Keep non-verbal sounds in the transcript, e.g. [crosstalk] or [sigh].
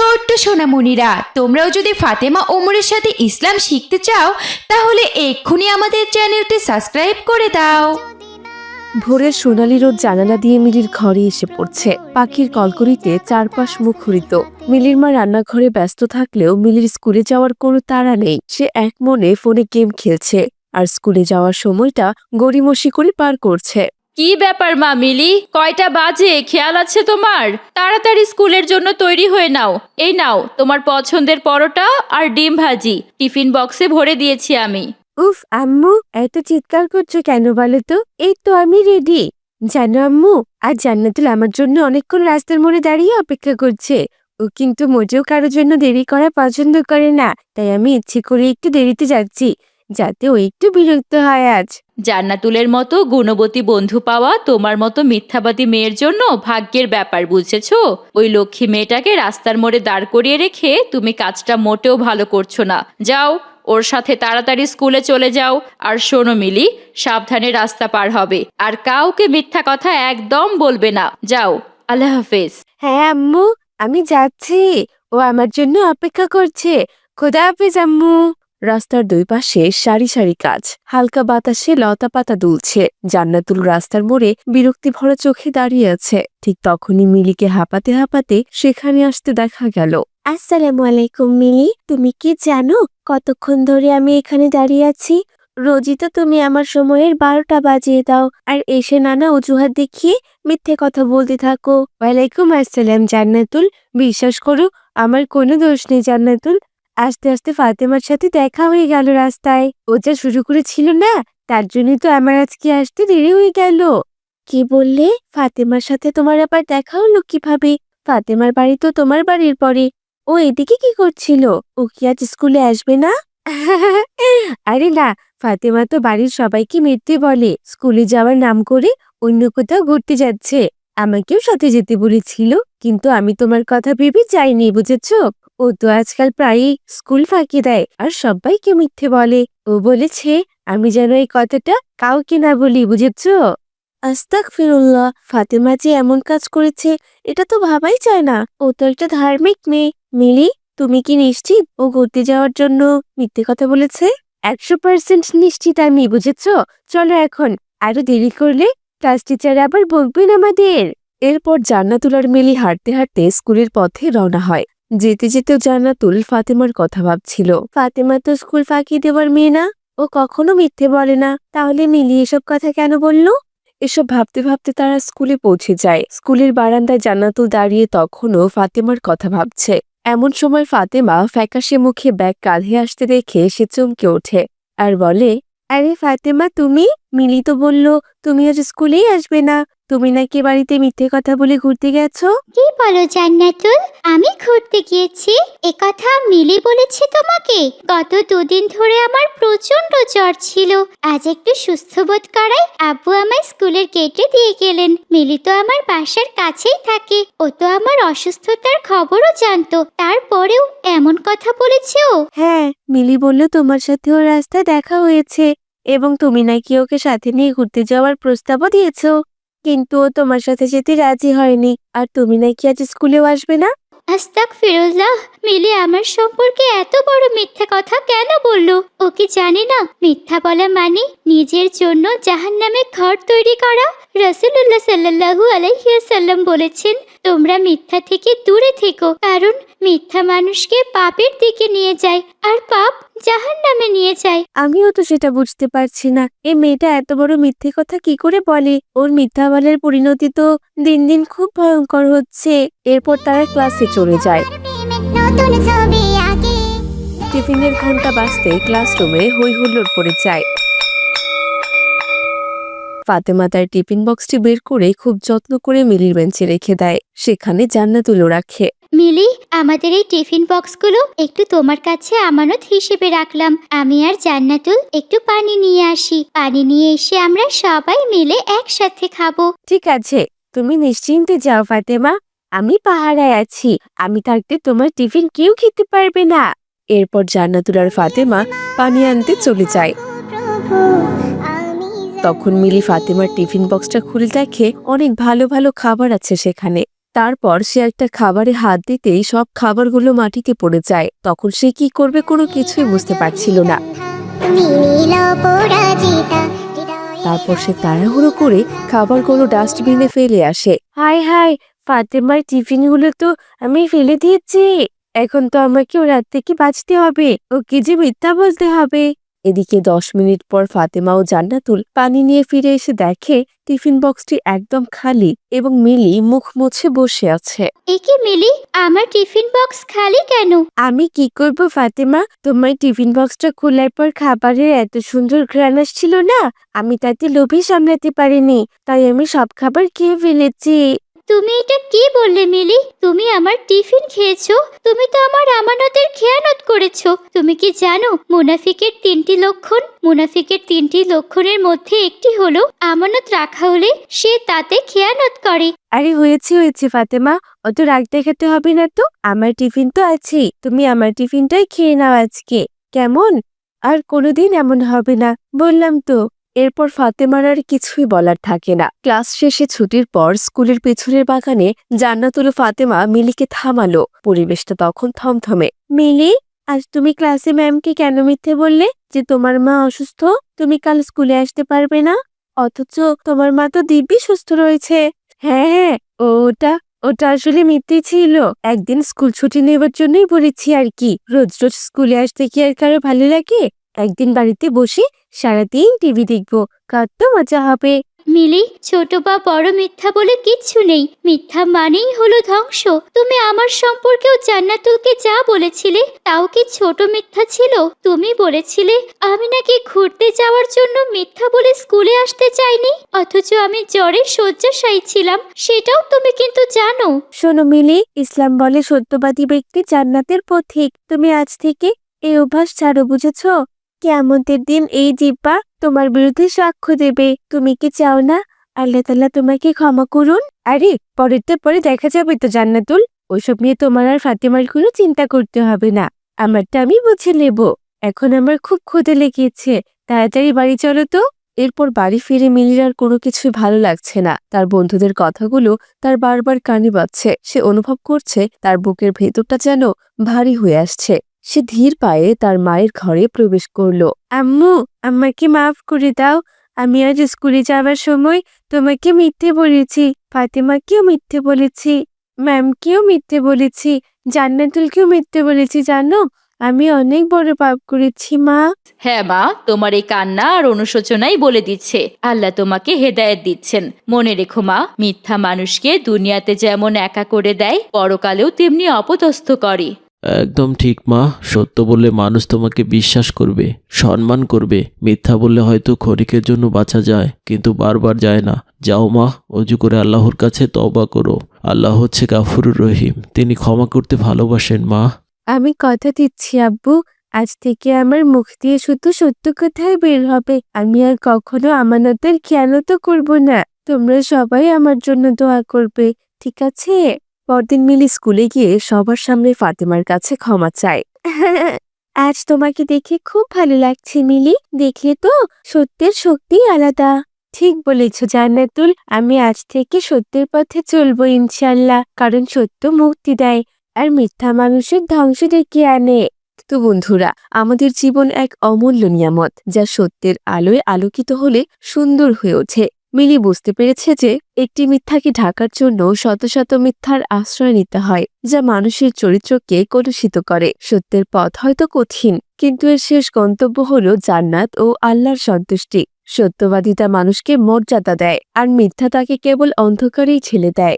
ছোট্ট সোনামণিরা, তোমরাও যদি ফাতেমা ওমরের সাথে ইসলাম শিখতে চাও, তাহলে এক্ষুনি আমাদের চ্যানেলটি সাবস্ক্রাইব করে দাও। ভোরের সোনালি রোদ জানালা দিয়ে মিলির ঘরে এসে পড়ছে। পাখির কলকরিতে চারপাশ মুখরিত। মিলির মা রান্নাঘরে ব্যস্ত থাকলেও মিলির স্কুলে যাওয়ার কোনো তাড়া নেই। সে এক মনে ফোনে গেম খেলছে, আর স্কুলে যাওয়ার সময়টা গড়িমসি করে পার করছে। কি ব্যাপার মা মিলি? কয়টা বাজে? খেয়াল আছে তোমার? তাড়াতাড়ি স্কুলের জন্য তৈরি হয়ে নাও। এই নাও, তোমার পছন্দের পরোটা আর ডিম ভাজি। টিফিন বক্সে ভরে দিয়েছি আমি। উফ, আম্মু, এত চিৎকার করছ কেন বলো তো? এই তো আমি রেডি জানো আম্মু আর জান্নাতুল আমার জন্য অনেকক্ষণ রাস্তার মোড়ে দাঁড়িয়ে অপেক্ষা করছে। ও কিন্তু মোটেও কারোর জন্য দেরি করা পছন্দ করে না, তাই আমি ইচ্ছে করে একটু দেরিতে যাচ্ছি। যাতে ও একটু বিরক্ত হয় আজ। জান্নাতুলের মতো গুণবতী বন্ধু পাওয়া তোমার মতো মিথ্যাবাদী মেয়ের জন্য ভাগ্যের ব্যাপার বুঝেছ? ওই লক্ষ্মী মেয়েটাকে রাস্তার মোড়ে দাঁড় করিয়ে রেখে তুমি কাজটা মোটেও ভালো করছ না। যাও ওর সাথে তাড়াতাড়ি স্কুলে চলে যাও। আর শোনো মিলি সাবধানে রাস্তা পার হবে। আর কাউকে মিথ্যা কথা একদম বলবে না। যাও আল্লাহ হাফেজ। হ্যাঁ আম্মু আমি যাচ্ছি। ও আমার জন্য অপেক্ষা করছে। খোদা হাফেজ আম্মু। রাস্তার দুই পাশে সারি সারি কাজ হালকা বাতাসে লতা পাতা দুলছে। জান্নাতুল রাস্তার মোড়ে বিরক্তি ভরা চোখে দাঁড়িয়ে আছে। ঠিক তখনই মিলিকে হাঁপাতে হাঁপাতে সেখানে আসতে দেখা গেল। আসসালামু আলাইকুম মিলি। তুমি কি জানো কতক্ষণ ধরে আমি এখানে দাঁড়িয়ে আছি? রোজই তো তুমি আমার সময়ের বারোটা বাজিয়ে দাও। আর এসে নানা অজুহাত দেখিয়ে মিথ্যে কথা বলতে থাকো। ওয়ালাইকুম আসসালাম জান্নাতুল। বিশ্বাস করো আমার কোনো দোষ নেই জান্নাতুল। আস্তে আস্তে ফাতেমার সাথে দেখা হয়ে গেল রাস্তায়। ও যা শুরু করেছিল না, তার জন্যই তো আমার আজকে আসতে দেরি হয়ে গেল। কি বললে? ফাতেমার সাথে তোমার আবার দেখা হলো কীভাবে? ফাতেমার বাড়ি তো তোমার বাড়ির পরে। ও এদিকে কি করছিল? ও কি আজ স্কুলে আসবে না? [laughs] আরে না, ফাতেমা তো বাড়ির সবাইকে মিথ্যে বলে। স্কুলে যাওয়ার নাম করে অন্য কোথাও ঘুরতে যাচ্ছে। আমাকেও সাথে যেতে বলেছিল, কিন্তু আমি তোমার কথা ভেবে যাইনি, বুঝেছ? ও তো আজকাল প্রায়ই স্কুল ফাঁকি দেয় আর সবাইকে মিথ্যে বলে। ও বলেছে, আমি যেন এই কথাটা কাউকে না বলি, বুঝেছ? আস্তাক ফিরুল্লাহ ফাতেমা যে এমন কাজ করেছে, এটা তো ভাবাই যায় না। ও তো একটা ধার্মিক মেয়ে। মিলি, তুমি কি নিশ্চিত ও ঘুরতে যাওয়ার জন্য মিথ্যে কথা বলেছে? একশো পার্সেন্ট নিশ্চিত আমি, বুঝেছ? চলো এখন, আরও দেরি করলে ক্লাস টিচার আবার বকবেন আমাদের। এরপর জান্নাতুল আর মিলি হাঁটতে হাঁটতে স্কুলের পথে রওনা হয়। যেতে যেতেও জান্নাতুল ফাতেমার কথা ভাবছিল। ফাতেমা তো স্কুল ফাঁকি দেওয়ার মেয়ে না ও কখনো মিথ্যে বলে না। তাহলে মিলি এসব কথা কেন বলল? এসব ভাবতে ভাবতে তারা স্কুলে পৌঁছে যায়। স্কুলের বারান্দায় জান্নাতুল দাঁড়িয়ে তখনও ফাতেমার কথা ভাবছে। এমন সময় ফাতেমা ফ্যাকাশে মুখে ব্যাগ কাঁধে আসতে দেখে সে চমকে ওঠে আর বলে আরে ফাতেমা তুমি? মিলি তো বলল তুমি আজ স্কুলেই আসবে না। তুমি নাকি বাড়িতে মিথ্যে কথা বলে ঘুরতে গেছো? কি বলো জান্নাতুল? আমি ঘুরতে গিয়েছি। একথা মিলি বলেছে তোমাকে। গত দুদিন ধরে আমার প্রচণ্ড জ্বর ছিল। আজ একটু সুস্থ বোধ করায় আব্বু আমায় স্কুলের গেটে দিয়ে গেলেন। মিলি তো আমার বাসার কাছেই থাকে। ও তো আমার অসুস্থতার খবরও জানতো। তারপরেও এমন কথা বলেছে ও। হ্যাঁ মিলি বলল তোমার সাথে ওর রাস্তায় দেখা হয়েছে। এবং তুমি নাকি ওকে সাথে নিয়ে ঘুরতে যাওয়ার প্রস্তাবও দিয়েছ। কিন্তু ও তোমার সাথে যেতে রাজি হয়নি, আর তুমি নাকি আজ স্কুলেও আসবে না? আস্তাক ফিরোজা মিলি আমার সম্পর্কে এত বড় মিথ্যা কথা কেন বলল? ও কি জানে না? মিথ্যা বলা মানে নিজের জন্য জাহান্নামে ঘর তৈরি করা? রসুল্লাহ সাল্লাহু আলাইসাল্লাম বলেছেন তোমরা মিথ্যা থেকে দূরে থেকো কারণ মিথ্যা মানুষকে পাপের দিকে নিয়ে যায় আর পাপ জাহান নামে নিয়ে যায়। আমিও তো সেটা বুঝতে পারছি না। এই মেয়েটা এত বড় মিথ্যে কথা কি করে বলে? ওর মিথ্যা বলার পরিণতি তো দিন দিন খুব ভয়ঙ্কর হচ্ছে। এরপর তারা ক্লাসে চলে যায়। টিফিনের ঘণ্টা বাজতে ক্লাসরুমে হই হুল্লোড় পড়ে যায়। ফাতেমা তার টিফিন বক্সটি বের করে খুব যত্ন করে মিলির বেঞ্চে রেখে দেয়। সেখানে জান্নাতুলও রাখে মিলি আমাদের এই টিফিন বক্সগুলো একটু তোমার কাছে আমানত হিসেবে রাখলাম। আমি আর জান্নাতুল একটু পানি নিয়ে আসি। পানি নিয়ে এসে আমরা সবাই মিলে একসাথে খাব। ঠিক আছে তুমি নিশ্চিন্তে যাও ফাতেমা। আমি পাহারায় আছি। আমি থাকতে তোমার টিফিন কেউ খেতে পারবে না। এরপর জান্নাতুল আর ফাতেমা পানি আনতে চলে যায়। তখন মিলি ফাতেমার টিফিন বক্সটা খুলে দেখে অনেক ভালো ভালো খাবার আছে সেখানে। তারপর সে একটা খাবারে হাত দিতেই সব খাবারগুলো মাটিতে পড়ে যায়। তখন সে কি করবে কোনো কিছুই বুঝতে পারছিল না। তারপর সে তাড়াহুড়ো করে খাবারগুলো ডাস্টবিনে ফেলে আসে। হাই হাই, ফাতেমার টিফিনগুলো তো আমি ফেলে দিয়েছি। এখন তো আমাকে ওর হাত থেকে বাঁচতে হবে? ওকে যে মিথ্যা বলতে হবে। এদিকে দশ মিনিট পর ফাতেমা ও জান্নাতুল পানি নিয়ে ফিরে এসে দেখে টিফিন বক্সটি একদম খালি এবং মিলি মুখ মুছে বসে আছে। একে মিলি আমার টিফিন বক্স খালি কেন? আমি কি করব ফাতেমা? তোমার টিফিন বক্সটা খোলার পর খাবারের এত সুন্দর ঘ্রাণ ছিল না? আমি তাতে লোভে সামলাতে পারিনি তাই আমি সব খাবার খেয়ে ফেলেছি। তুমি এটা কি বললে, মিলি? তুমি আমার টিফিন খেয়েছো? তুমি তো আমার আমানতের খেয়ানত করেছ। তুমি কি জানো, মুনাফিকের তিনটি লক্ষণ? মুনাফিকের তিনটি লক্ষণের মধ্যে একটি হলো আমানত রাখা হলে সে তাতে খেয়ানত করে। আরে, হয়েছে হয়েছে, ফাতেমা। অত রাগ দেখাতে হবে না তো। আমার টিফিন তো আছেই। তুমি আমার টিফিনটাই খেয়ে নাও আজকে। কেমন? আর কোনোদিন এমন হবে না। বললাম তো। এরপর ফাতেমার আর কিছুই বলার থাকে না। ক্লাস শেষে ছুটির পর স্কুলের পেছনের বাগানে জান্নাতুল ফাতেমা মিলিকে থামালো। পরিবেশটা তখন থমথমে। মিলি, আজ তুমি ক্লাসে ম্যামকে কেন মিথ্যে বললে? যে তোমার মা অসুস্থ, তুমি কাল স্কুলে আসতে পারবে না। অথচ তোমার মা তো দিব্যি সুস্থ রয়েছে। হ্যাঁ হ্যাঁ ওটা ওটা আসলে মিথ্যে ছিল। একদিন স্কুল ছুটি নেবার জন্যই বলেছি আর কি, রোজ রোজ স্কুলে আসতে কি আর কারও ভালো লাগে? একদিন বাড়িতে বসে সারাদিন টিভি দেখব কত মজা হবে। মিলি ছোট বা বড় মিথ্যা বলে কিচ্ছু নেই। মিথ্যা মানেই হলো ধ্বংস। তুমি আমার সম্পর্কেও জান্নাতুলকে যা বলেছিলে তাও কি ছোট মিথ্যা ছিল? তুমি বলেছিলে আমি নাকি ঘুরতে যাওয়ার জন্য মিথ্যা বলে স্কুলে আসতে চাইনি অথচ আমি জ্বরে শয্যাশায়ী ছিলাম। সেটাও তুমি কিন্তু জানো। শোনো মিলি ইসলাম বলে সত্যবাদী ব্যক্তি জান্নাতের পথিক। তুমি আজ থেকে এই অভ্যাস ছাড়ো বুঝেছ? কেয়ামতের দিন এই জিব্বা তোমার বিরুদ্ধে সাক্ষ্য দেবে। তুমি কি চাও না? আল্লাহ তাল্লাহ তোমাকে ক্ষমা করুন। আরে পরেরটা পরে দেখা যাবে তো জান্নাতুল। ওইসব নিয়ে তোমার আর ফাতেমার কোনো চিন্তা করতে হবে না। আমারটা আমি বুঝে নেব। এখন আমার খুব ক্ষুদে লেগেছে। তাড়াতাড়ি বাড়ি চলো তো। এরপর বাড়ি ফিরে মিলির আর কোনো কিছুই ভালো লাগছে না। তার বন্ধুদের কথাগুলো তার বারবার কানে বাজছে। সে অনুভব করছে তার বুকের ভেতরটা যেন ভারী হয়ে আসছে। সে ধীর পায়ে তার মায়ের ঘরে প্রবেশ করল। আম্মু, আমাকে মাফ করে দাও। আমি আজ স্কুলে যাওয়ার সময় তোমাকে মিথ্যে বলেছি, ফাতেমাকেও মিথ্যে বলেছি, ম্যামকেও মিথ্যে বলেছি, জান্নাতুলকেও মিথ্যে বলেছি, জানো? আমি অনেক বড় পাপ করেছি, মা। হ্যাঁ মা, তোমার এই কান্না আর অনুশোচনাই বলে দিচ্ছে। আল্লাহ তোমাকে হেদায়েত দিচ্ছেন। মনে রেখো, মা, মিথ্যা মানুষকে দুনিয়াতে যেমন একা করে দেয়, পরকালেও তেমনি অপদস্থ করে। একদম ঠিক, মা। সত্য বললে মানুষ তোমাকে বিশ্বাস করবে, সম্মান করবে। মিথ্যা বললে হয়তো খরিকের জন্য বাঁচা যায়, কিন্তু বারবার যায় না। যাও, মা, অজু করে আল্লাহর কাছে তবা করো। আল্লাহ হচ্ছে গাফুরুর রহিম। তিনি ক্ষমা করতে ভালোবাসেন, মা। আমি কথা দিচ্ছি, আব্বু। আজ থেকে আমার মুখ দিয়ে শুধু সত্য কথাই বের হবে। আমি আর কখনো আমানতের খেয়ানত করব না। তোমরা সবাই আমার জন্য দোয়া করবে, ঠিক আছে? পরদিন মিলি স্কুলে গিয়ে সবার সামনে ফাতেমার কাছে ক্ষমা চায়। [laughs] আজ তোমাকে দেখে খুব ভালো লাগছে মিলি। দেখলে তো সত্যের শক্তি আলাদা। ঠিক বলেছ, জান্নাতুল। আমি আজ থেকে সত্যের পথে চলবো ইনশাল্লাহ কারণ সত্য মুক্তি দেয় আর মিথ্যা মানুষের ধ্বংস ডেকে আনে। তো বন্ধুরা, আমাদের জীবন এক অমূল্য নিয়ামত, যা সত্যের আলোয় আলোকিত হলে সুন্দর হয়ে ওঠে। মিলি বুঝতে পেরেছে যে একটি মিথ্যাকে ঢাকার জন্য শত শত মিথ্যার আশ্রয় নিতে হয়, যা মানুষের চরিত্রকে কলুষিত করে। সত্যের পথ হয়তো কঠিন, কিন্তু এর শেষ গন্তব্য হল জান্নাত ও আল্লাহর সন্তুষ্টি। সত্যবাদিতা মানুষকে মর্যাদা দেয়, আর মিথ্যা তাকে কেবল অন্ধকারেই ছেলে দেয়।